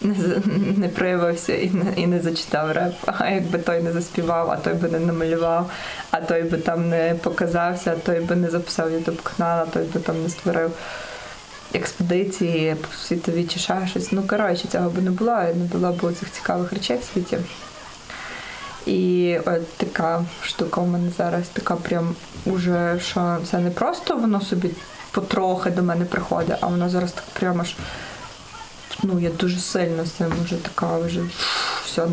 не, не проявився і не, і не зачитав реп. А якби той не заспівав, а той би не намалював, а той би там не показався, а той би не записав ютуб канал, а той би там не створив експедиції по світові чи ще щось. Ну коротше, цього би не було, і не було б цих цікавих речей в світі. І от така штука у мене зараз, така прям уже, що це не просто воно собі потрохи до мене приходить, а воно зараз так прямо аж, ну, я дуже сильно з цим вже така вже все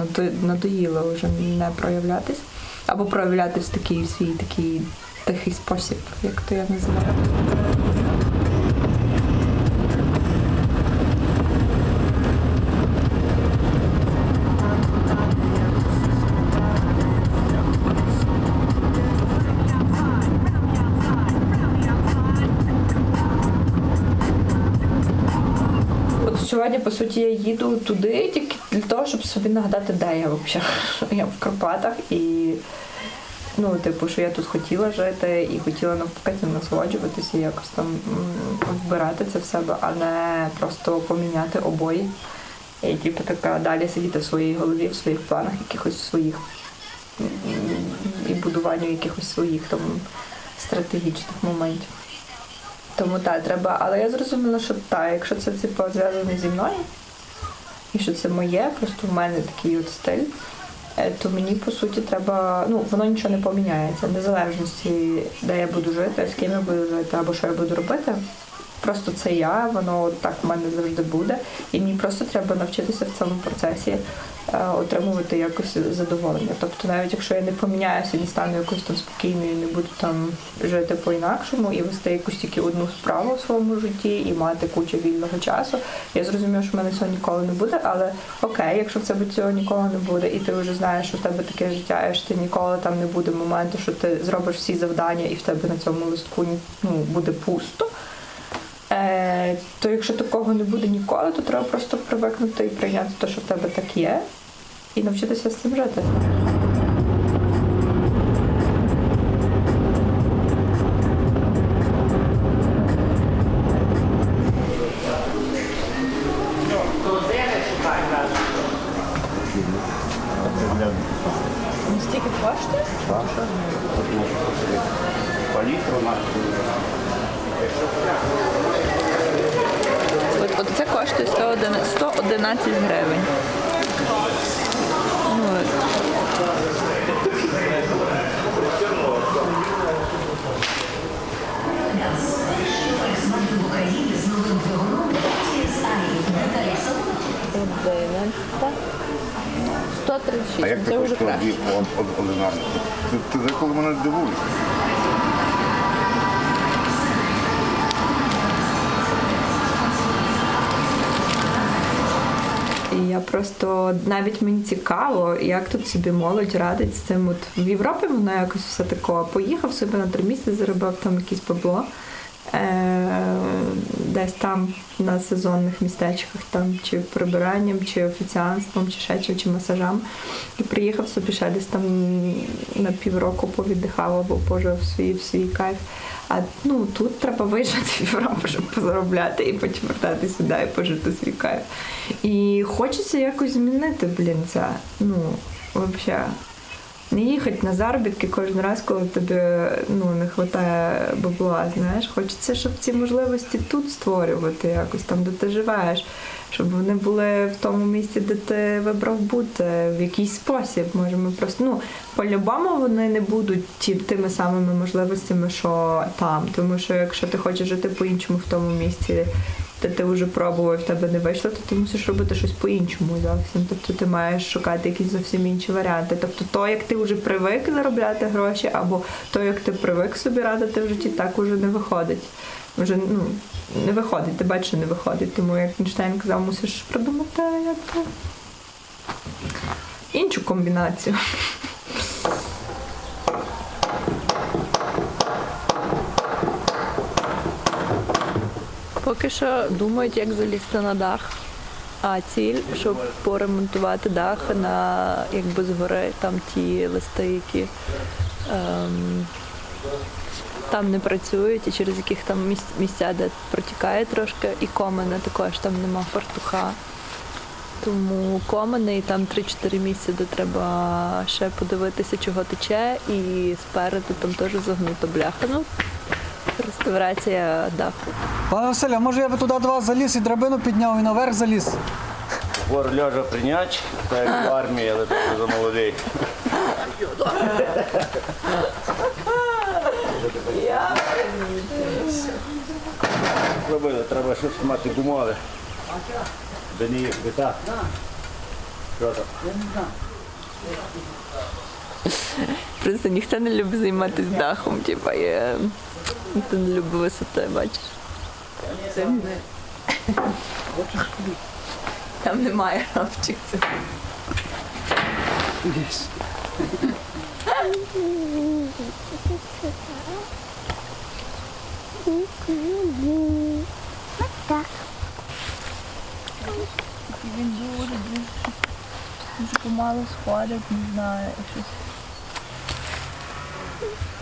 надоїла вже не проявлятись. Або проявлятись в такий свій такий тихий спосіб, як то я називаю. Сьогодні, по суті, я їду туди тільки для того, щоб собі нагадати, де я взагалі. Я в Карпатах і ну, типу, що я тут хотіла жити і хотіла навпаки цим насолоджуватися, якось там вбирати це в себе, а не просто поміняти обої. І типу така далі сидіти в своїй голові, в своїх планах, якихось своїх і будуванню якихось своїх там стратегічних моментів. Тому так, треба, але я зрозуміла, що так, якщо це типу, зв'язано зі мною, і що це моє, просто в мене такий от стиль, е, то мені по суті треба, ну воно нічого не поміняється, незалежності, де я буду жити, з ким я буду жити або що я буду робити. Просто це я, воно так в мене завжди буде. І мені просто треба навчитися в цьому процесі е, отримувати якось задоволення. Тобто, навіть якщо я не поміняюся, не стану якось там спокійною, не буду там жити по-інакшому і вести якусь тільки одну справу в своєму житті і мати кучу вільного часу. Я зрозуміла, що в мене цього ніколи не буде, але окей, якщо в тебе цього ніколи не буде, і ти вже знаєш, що в тебе таке життя, і що ти ніколи там не буде моменту, що ти зробиш всі завдання, і в тебе на цьому листку ну, буде пусто. Е, то якщо такого не буде ніколи, то треба просто привикнути і прийняти те, що в тебе так є, і навчитися з цим жити. Стільки коштує? Палітру нашу. От, от це коштує 111 111 гривень. От. Одинадцята. 136. А як це ти вже хочеш одинарно? Ти, деколи мене дивуєш. Я просто навіть мені цікаво, як тут собі молодь радить з цим. От в Європі воно якось все тако. Поїхав собі на три місяці, заробив там якесь бабло. Е, десь там на сезонних містечках, там чи прибиранням, чи офіціанством, чи ще чим, чи масажам. І приїхав собі ще десь там на півроку повіддихав або пожив свій, в свій кайф. А ну тут треба виїжджати в Європу, щоб позаробляти і потім вертати сюди і пожити свій кайф. І хочеться якось змінити, блін, це. Ну, взагалі. Не їхати на заробітки кожен раз, коли тобі ну, не вистачає бабла, знаєш. Хочеться, щоб ці можливості тут створювати якось там, де ти живеш, щоб вони були в тому місці, де ти вибрав бути, в якийсь спосіб. Може, ми просто ну, по-любому вони не будуть ті, тими самими можливостями, що там. Тому що якщо ти хочеш жити по-іншому в тому місці, де ти вже пробував, в тебе не вийшло, то ти мусиш робити щось по-іншому зовсім. Тобто ти маєш шукати якісь зовсім інші варіанти. Тобто, то, як ти вже привик заробляти гроші, або то, як ти привик собі радити в житті, так уже не виходить. Вже ну, не виходить, ти бачиш, не виходить. Тому, як Ейнштейн казав, мусиш придумати як іншу комбінацію. Поки що думають, як залізти на дах. А ціль, щоб поремонтувати дах на якби згори там ті листи, які ем, там не працюють, і через яких там місця, де протікає трошки, і комина також там нема фартуха. Тому комини і там 3-4 місця, де треба ще подивитися, чого тече, і спереду там теж загнута бляха. Ну, реставрація даху. Пане Василь, а може я би туди до вас заліз і драбину підняв і наверх заліз? Гор ляжа прийнять, так як в армії, але трохи за молодий. Зробили, треба щось мати гумови. Де не їх бита. Що там? Просто ніхто не любить займатися дахом, типа є. Ніхто не любить висоти, бачиш. Там немає рамчик. Він дуже дуже дуже помало сходить, не знаю, щось.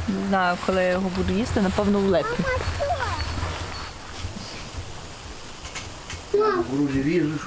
Не знаю, коли я його буду їсти, напевно, в липні. Грузі ріжеш.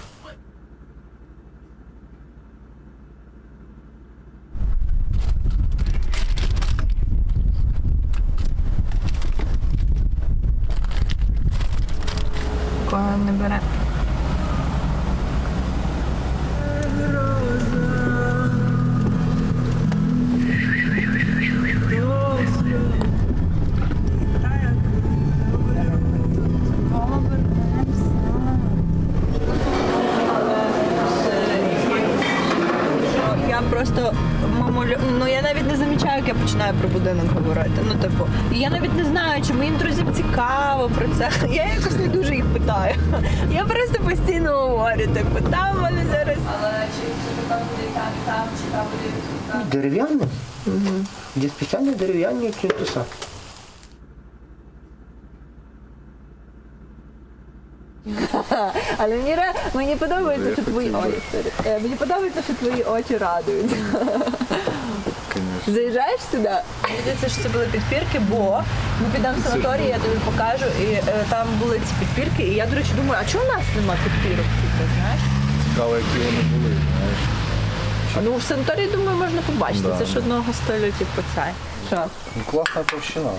Починаю про будинок говорити. Ну, типу, і я навіть не знаю, чи моїм друзям цікаво про це. Я якось не дуже їх питаю. Я просто постійно говорю, типу, там вони зараз. Але чи там буде там, там, чи там буде Дерев'яні? Угу. Є спеціальні дерев'яні плінтуса. Але мені, мені подобається, що твої очі. Е, Мені подобається, що твої очі радують. Заїжджаєш сюди? Мені здається, що це були підпірки, бо ми підемо в санаторій, я тобі покажу, і е, там були ці підпірки, і я, до речі, думаю, а чого у нас нема підпірок? Типу, знаєш? Цікаво, які вони були, знаєш. Ну в санаторії, думаю, можна побачити. Це ж одного стилю, типу, цей. Що? Ну, класна товщина.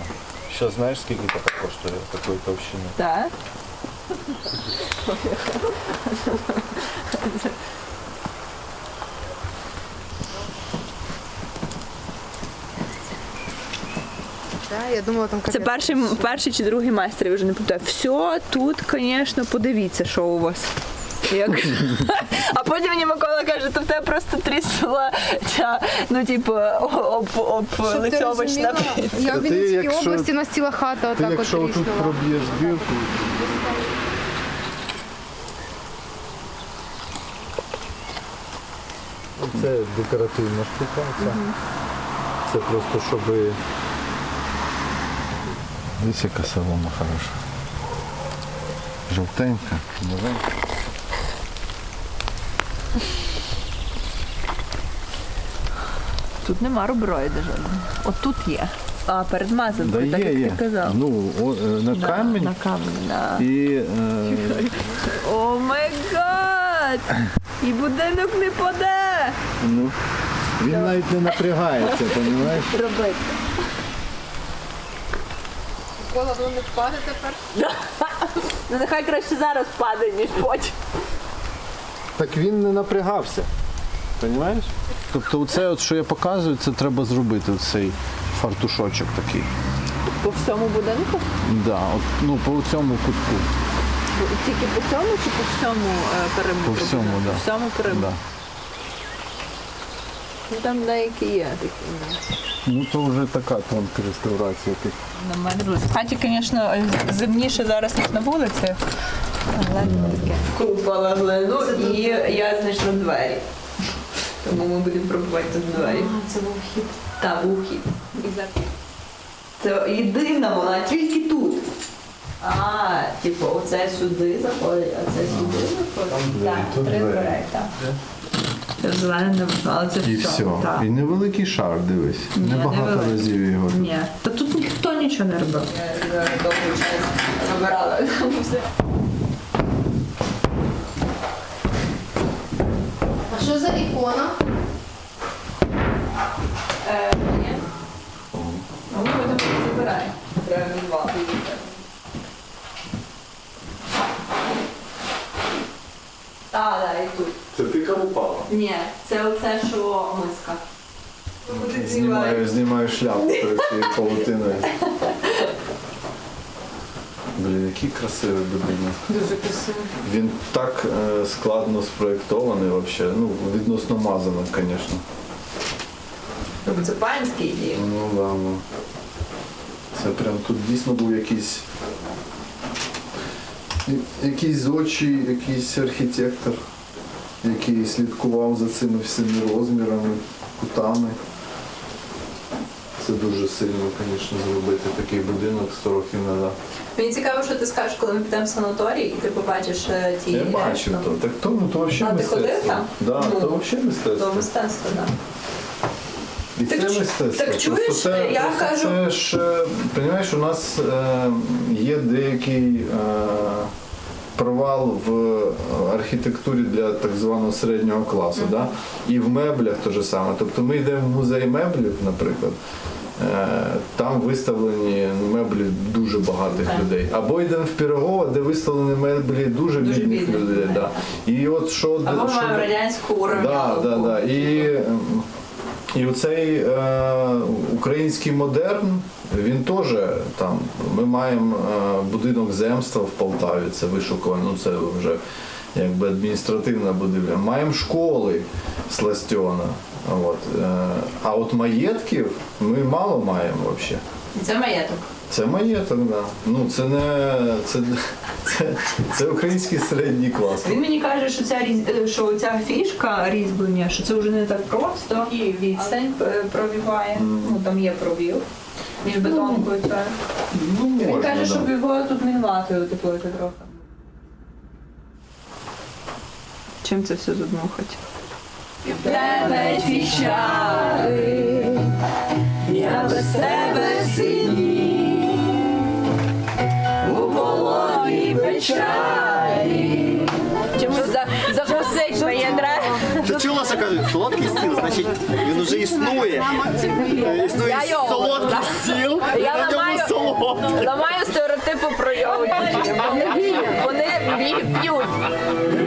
Що знаєш, скільки це коштує такої товщини? Так? Да, я думала, там Це перший, перший чи другий майстер, я вже не пам'ятаю. Все, тут, звісно, подивіться, що у вас. Як... А потім мені Микола каже, то в тебе просто тріснула ця, ну, типу, об, об, Щоб ти лицьовочна. розуміла, Я в Вінницькій області у нас ціла хата отак от якщо проб'єш бірку, це декоративна штука. Це, це просто щоб. Дивись, яка солома хороша. Жовтенька, новенька. Тут нема руброїда жодного. От тут є. А, перед мазанкою, так як ти казав. Ну, о, е, на Да, камінь На камінь, да. і е, О май гад! І будинок не паде! ну, він навіть не напрягається, розумієш? Робити. Микола, воно не впаде тепер. Ну нехай краще зараз паде, ніж потім. Так він не напрягався. Розумієш? Тобто це, от, що я показую, це треба зробити, цей фартушочок такий. По всьому будинку? Да, от, ну, по цьому кутку. Тільки по цьому чи по всьому е, периметру? По всьому, будинку? да. По всьому периметру. Да. Ну, Там деякі є такі. Ну то вже така тонка реставрація. Ти Намерзли. В хаті, звісно, зимніше зараз, ніж на вулиці. Але таке. Купала глину і я знайшла двері. Тому ми будемо пробувати тут двері. Це був вхід. Так, був вхід. Це єдина вона, тільки тут. А, типу, оце сюди заходить, а це сюди заходить. Так, три двері. дверей, так. Це зелене не але це І все. все. Так. І невеликий шар, дивись. Ні, Небагато невеликий. разів його. Ні, та тут ніхто нічого не робив. Я довгий час вибирала все. Що за ікона? Е, ні. Ну, ми там забираємо. Треба два. Так, так, і тут. Це піка упала. Ні, це оце, що миска. Знімаю, знімаю шляпу перед цією павутиною. Блін, який красивий будинок. Дуже красиво. Він так е, складно спроєктований взагалі. Ну, відносно мазано, звісно. Тобто це панський дім. Ну да, ну. Це прям тут дійсно був якийсь. Якийсь зодчий, якийсь архітектор, який слідкував за цими всіми розмірами, кутами. Це дуже сильно, звісно, зробити такий будинок 100 років назад. Мені цікаво, що ти скажеш, коли ми підемо в санаторій, і ти побачиш е, ті Я бачив ну, то. Так то, ну, то взагалі ти ходив мистецтво. там? Да, Ну, то взагалі То мистецтво. мистецтво, так. І Так це чу- мистецтво. так Просто чуєш, це, я просто кажу- Це ж, е, розумієш, у нас е, є деякий е, провал в е, архітектурі для так званого середнього класу. Да? І в меблях те ж саме. Тобто ми йдемо в музей меблів, наприклад. е, Там виставлені меблі дуже багатих Так. людей. Або йдемо в Пірогово, де виставлені меблі дуже, Дуже бідних людей. Да. І от що, Або що радянську. Да, да, да. І, і оцей е, український модерн, він теж там. Ми маємо е, будинок земства в Полтаві, це вишукувано, ну це вже якби адміністративна будівля. Маємо школи Сластьона. От. Е, а от маєтків ми мало маємо взагалі. Це маєток. Це маєток, да. Ну це не це, це, це український середній клас. Він мені каже, що ця різ... е, що ця фішка різьблення, що це вже не так просто. І відстань е, пробиває. Ну там є пробіл між бетонкою. Це. Ну, Він можна, каже, да. щоб його тут не гнати, утеплити трохи. Чим це все задмухать? Тебе твічали, значить він вже існує. Існує його, да. і Я на ньому ламаю- солодкий. Ламаю стереотипи про йогуртів. Вони, б'ють. п'ють.